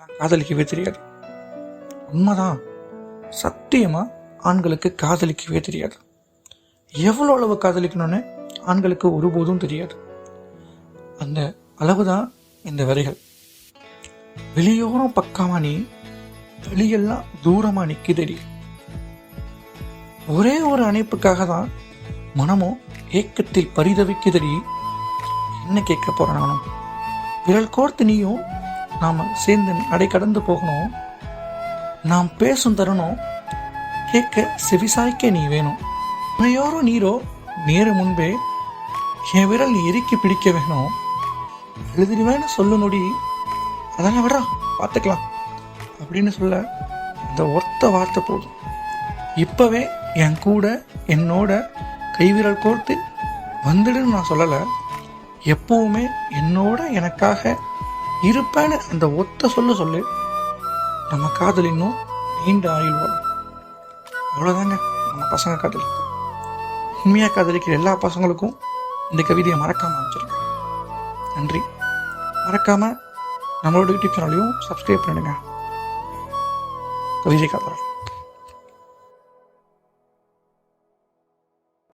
ஆண்களுக்கெல்லாம் காதலிக்கவே தெரியாது. உண்மைதான். சத்தியமா ஆண்களுக்கு காதலிக்கவே தெரியாது. எவ்வளோ அளவு காதலிக்கணும்னு ஆண்களுக்கு ஒருபோதும் தெரியாது. அந்த அளவுதான் இந்த வரிகள். வெளியோரம் பக்கமா நீ வெளியெல்லாம் தூரமா நிக்குதடி. ஒரே ஒரு அணைப்புக்காக தான் மனமும் ஏக்கத்தில் பரிதவிக்குதடி. என்ன கேட்க போகிறேன் நானும் விரல் கோர்த்து நீயும் நாம் சேர்ந்து நடை கடந்து போகணும். நாம் பேசும் தருணம் கேட்க செவிசாய்க்க நீ வேணும். உனையோரோ நீரோ நேர முன்பே என் விரல் எரிக்கி இறுக்கி பிடிக்க வேணும். எழுதிடுவேன்னு சொல்லு நொடி. அதெல்லாம் விடா பார்த்துக்கலாம். அப்படின்னு சொல்ல இந்த ஒத்த வார்த்தை போதும். இப்போவே என் கூட என்னோட கைவிரல் கோர்த்து வந்துடுன்னு நான் சொல்லலை. எப்பவுமே என்னோட எனக்காக இருப்பேன்னு அந்த ஒத்த சொல்ல சொல்லு. நம்ம காதல் இன்னும் நீண்ட ஆயுள் வரும் அவ்வளோதாங்க நம்ம பசங்க காதல். உண்மையாக காதலிக்கிற எல்லா பசங்களுக்கும் இந்த கவிதையை மறக்காமல் அமைச்சிருக்கேன் நன்றி. மறக்காம நம்மளோட யூடியூப் சேனலையும் சப்ஸ்கிரைப் பண்ணிடுங்க. கவிதை காதலர்